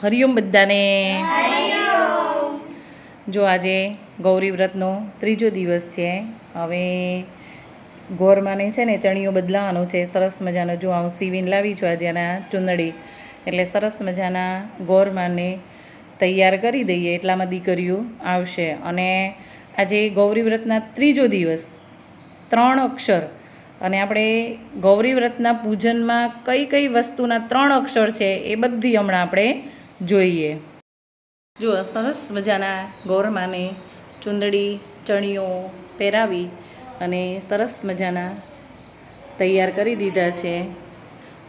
હરિઓમ બધાને. જો આજે ગૌરી વ્રતનો ત્રીજો દિવસ છે હવે ગોરમાને છે ને ચણીઓ બદલાવાનો છે સરસ મજાનો. જો હું સીવીને લાવી છું આજે આના ચુંદડી એટલે સરસ મજાના ગોરમાને તૈયાર કરી દઈએ એટલામાં દીકરીઓ આવશે. અને આજે ગૌરી વ્રતના ત્રીજો દિવસ ત્રણ અક્ષર. અને આપણે ગૌરી વ્રતના પૂજનમાં કઈ કઈ વસ્તુના ત્રણ અક્ષર છે એ બધી હમણાં આપણે જોઈએ. જો સરસ મજાના ગોરમાને ચુંદડી ચણીઓ પહેરાવી અને સરસ મજાના તૈયાર કરી દીધા છે.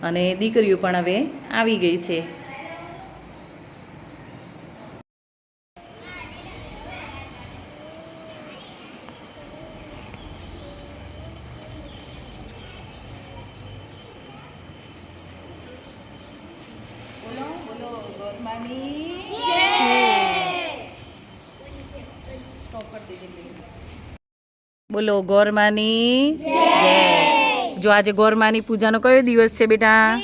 અને દીકરીઓ પણ હવે આવી ગઈ છે. બોલો ગોરમાની. જય જો આજે ગોરમાની પૂજાનો કયો દિવસ છે બેટા?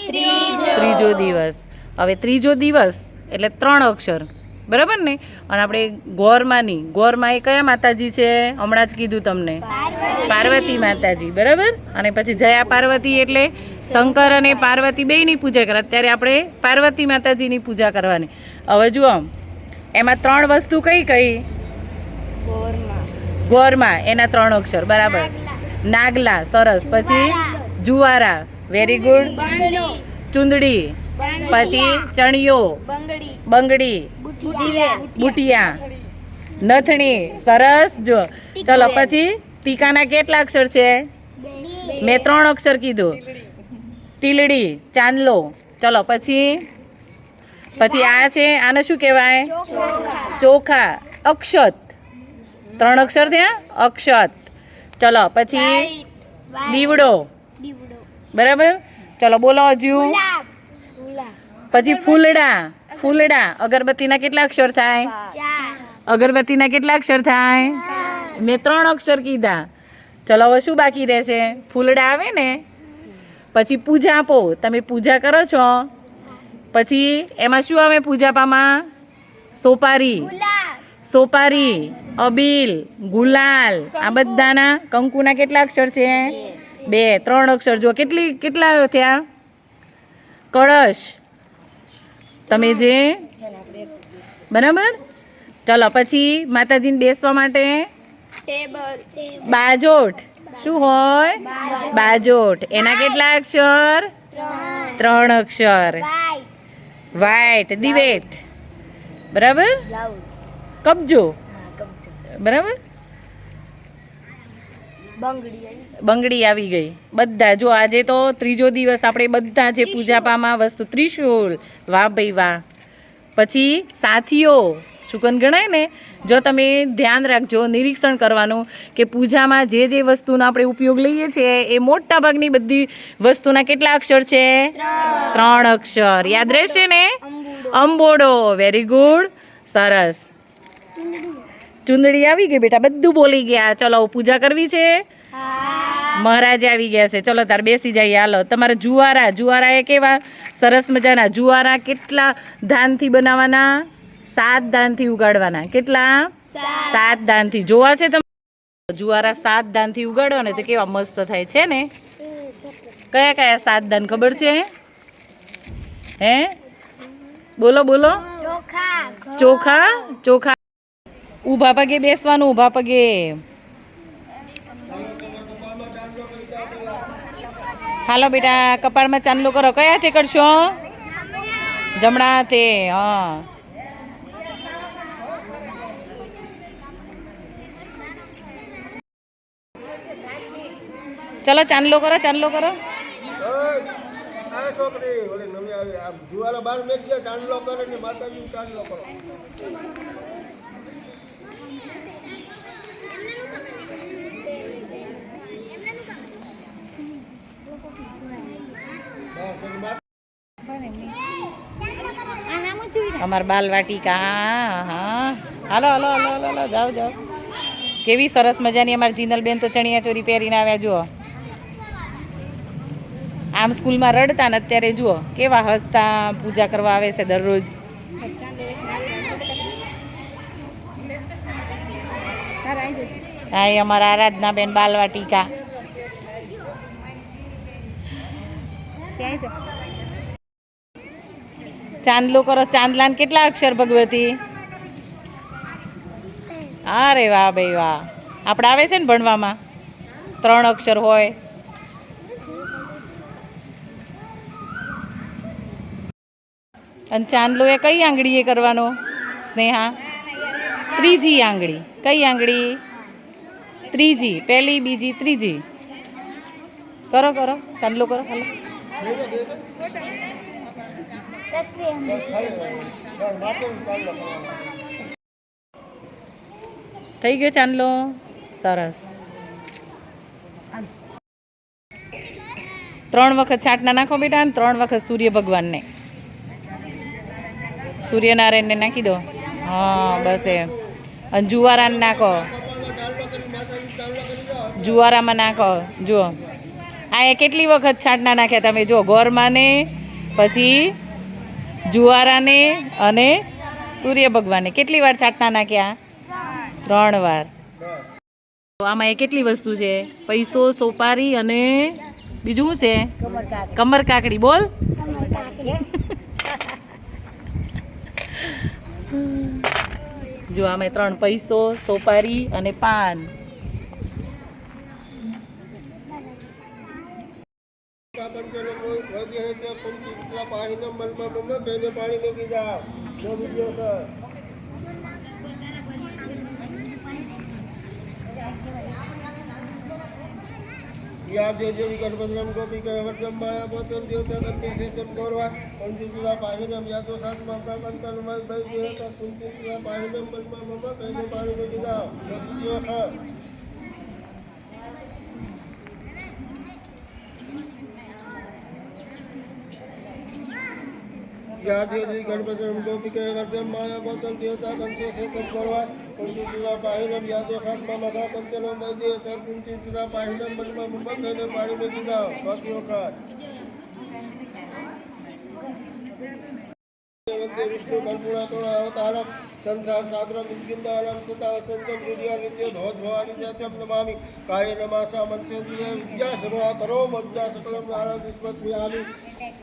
ત્રીજો દિવસ. હવે ત્રીજો દિવસ એટલે ત્રણ અક્ષર. બરાબર ને? અને આપણે ગોરમાની. ગોરમાં એ કયા માતાજી છે? હમણાં જ કીધું તમને. પાર્વતી. માતાજી બરાબર? અને પછી જયા પાર્વતી એટલે શંકર અને પાર્વતી બેયની પૂજા કરે. અત્યારે આપણે પાર્વતી માતાજીની પૂજા કરવાની. હવે જુઓ એમાં ત્રણ વસ્તુ કઈ કઈ? ગોરમાં. એના ત્રણ અક્ષર બરાબર? નાગલા. સરસ. પછી જુવારા. Very good ચુંદડી. પછી ચણિયો. બંગડી. બુટિયા. નથણી. સરસ. જો. ચલો પછી ટીકાના કેટલા અક્ષર છે? મેં ત્રણ અક્ષર કીધું. ટીલડી ચાંદલો. ચલો પછી? પછી આ છે? આને શું કહેવાય? ચોખા. અક્ષત. ત્રણ અક્ષર ત્યાં અક્ષત. ચલો પછી? દીવડો. બરાબર? ચલો બોલો હજુ. પછી ફૂલડા ફૂલડા. અગરબત્તીના કેટલા અક્ષર થાય? અગરબત્તીના કેટલા અક્ષર થાય? મેં ત્રણ અક્ષર કીધા. ચલો હવે શું બાકી રહેશે? ફૂલડા આવે ને? પછી પૂજા આપો. તમે પૂજા કરો છો? પછી એમાં શું આવે પૂજાપામાં? સોપારી. સોપારી અબીલ ગુલાલ. આ બધાના કંકુના કેટલા અક્ષર છે? બે. ત્રણ અક્ષર. જો કેટલી કેટલા થયા? કળશ. તમે જે? બરાબર? ચલો પછી માતાજીને બેસવા માટે? બાજોટ. શું હોય? બાજોટ. એના કેટલા અક્ષર? ત્રણ. અક્ષર. વાઈટ દિવેટ. બરાબર? કબજો. બરાબર? બંગડી આવી. ગઈ. બધા જો આજે તો ત્રીજો દિવસ આપણે બધા જે પૂજાપામાં વસ્તુ ત્રિશુલ. વાહ ભાઈ વાહ. પછી સાથીઓ શુકન ગણાય ને? જો તમે ધ્યાન રાખજો નિરીક્ષણ કરવાનું કે પૂજામાં જે જે વસ્તુનો આપણે ઉપયોગ લઈએ છીએ એ મોટા ભાગની બધી વસ્તુના કેટલા અક્ષર છે? ત્રણ. અક્ષર. યાદ રહેશે ને? અંબોડો. વેરી ગુડ સરસ. ચુંદડી આવી ગઈ બેટા બધું બોલી ગયા. ચલો પૂજા કરવી છે? મહારાજ આવી ગયા છે. ચલો તાર બેસી જાય હાલો તમારા જુવારા જુવારા એ કેવા? સરસ મજાના જુવારા કેટલા ધાનથી બનાવવાના? સાત ધાનથી ઉગાડવાના. કેટલા? સાત. ધાનથી. જોવા છે તમે? જુવારા સાત ધાનથી ઉગાડો ને તો કેવા મસ્ત થાય છે ને? કયા કયા સાત ધાન ખબર છે? હે? બોલો બોલો. ચોખા ચોખા. ઊભા પગે બેસવાનું, ઊભા પગે. હાલો બેટા, કપાળમાં ચાંદલો કરો. કયા હાથે કરશો? જમણા હાથે, હા. ચલો, ચાંદલો કરો ચાંદલો કરો. આ છોકરી, ઓલી નવી આવી. આ જુવાલા બાર મેક જાય ચાંદલો કરે ને માતાજી ચાંદલો કરો. અમાર બાલ વાટિકા હા. હાલો હાલો હાલો હાલો હાલો જાઓ જાઓ. કેવી સરસ મજાની અમારી જીનલબેન તો ચણિયા ચોરી પહેરીને આવ્યા જુઓ. આમ સ્કૂલમાં રડતા ને અત્યારે જુઓ કેવા હસતા પૂજા કરવા આવે છે દરરોજ. હા એ અમારા આરાધના બેન બાલવાટિકા ચાંદલો કરો. ચાંદલાન કેટલા અક્ષર ભગવતી? અરે વાહ ભાઈ વાહ. આપણે આવે છે ને ભણવામાં? ત્રણ અક્ષર હોય. અને ચાંદલો એ કઈ આંગળીએ કરવાનો? સ્નેહા? ત્રીજી આંગળી. કઈ આંગળી? ત્રીજી. પહેલી, બીજી, ત્રીજી. કરો કરો. ચાંદલો કરો. હાલો બેસો, બેસો. બસ, માથે ચાંદલો કરવાનો. થઈ ગયો ચાંદલો. સરસ. ત્રણ વખત છાંટના નાખો બેટા અને ત્રણ વખત સૂર્ય ભગવાનને. સૂર્યનારાયણને નાખી દો. હા, બસ એમ. અને જુવારાને નાખો. જુવારામાં નાખો. જુઓ. આ એ કેટલી વખત છાંટના નાખ્યા તમે? જુઓ ગોરમાને પછી જુવારાને અને સૂર્ય ભગવાનને. કેટલી વાર છાંટના નાખ્યા? ત્રણ વાર. તો આમાં એ કેટલી વસ્તુ છે? પૈસો, સોપારી અને બીજું છે? કમર કાકડી. બોલ. જો આમાં ત્રણ પૈસો, સોપારી અને પાન. તે કેટલા પાણીના મનમાં મમ્મા કહીને પાણી મેકી દા જો બીજો કર યાદે જેવી ગણપતિરામ ગોપી કહે વર્તમ માયા પોતમ દેવતા નંદે શેતમ ગૌરવા પંચી શિવા પાહિનમ યાદો સાત માતા કંકન મય ભય જે હતા કુંતી મનમાં જો યાદેવી શિવા પાહિનમ યાદો સાત માતા કંકન મય દેવતા કુંતી શિવા પાહિનમ મનમાં મમ્મા કહીને પાણી મેકી દા ચોથી વખત વંદે વિષ્ણુ કર્પૂરાતુર અવતારમ સંસાર સાગરમ વિદ્યિંદારમ સદા વિદ્ય ભવત ભવાની જયત્યમ નમામિ કાય નમાસા મનસેન્દ્રિય વિદ્યા સર્વા કરો મજ્જા સકલમ નારાયણ વિશ્વત વિહામી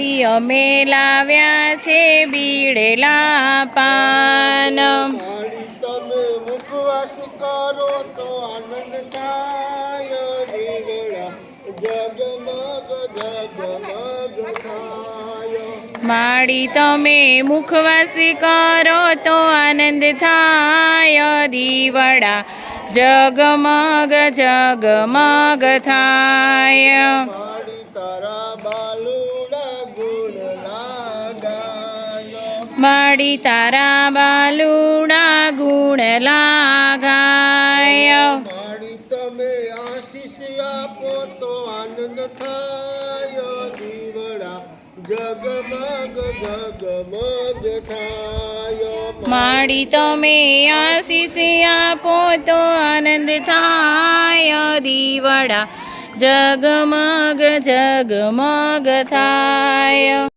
ના અમે લાવ્યા છે બીડેલા પાન. તમે મુખવાસ કરો તો આનંદ થાય રીગણા જગમગ જગમગ થાય. માડી તમે મુખવાસી કરો તો આનંદ થાય દીવડા જગમગ જગમગ થાય. માડી તારા બાલુડા ગુણ લાગાય માડી તમે આશીષ આપો તો આનંદ થાય દીવડા જગમગ જગમગ થાય માડી તમે આશીષ આપો તો આનંદ થાય દીવડા જગમગ જગમગ થાય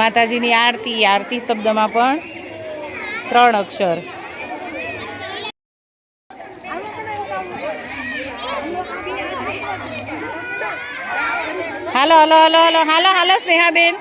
માતાજીની આરતી આરતી શબ્દમાં પણ ત્રણ અક્ષર. હાલો હાલો હાલો હાલો હાલો હાલો સ્નેહાબેન.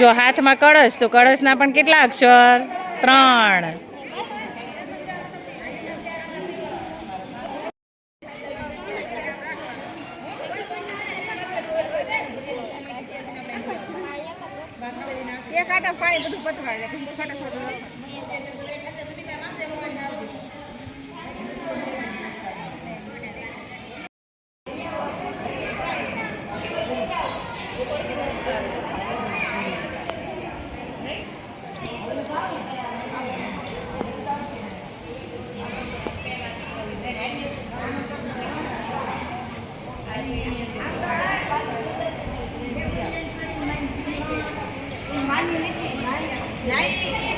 જો હાથમાં કળશ તો કળશના પણ કેટલા અક્ષર? ત્રણ. Né? E aí?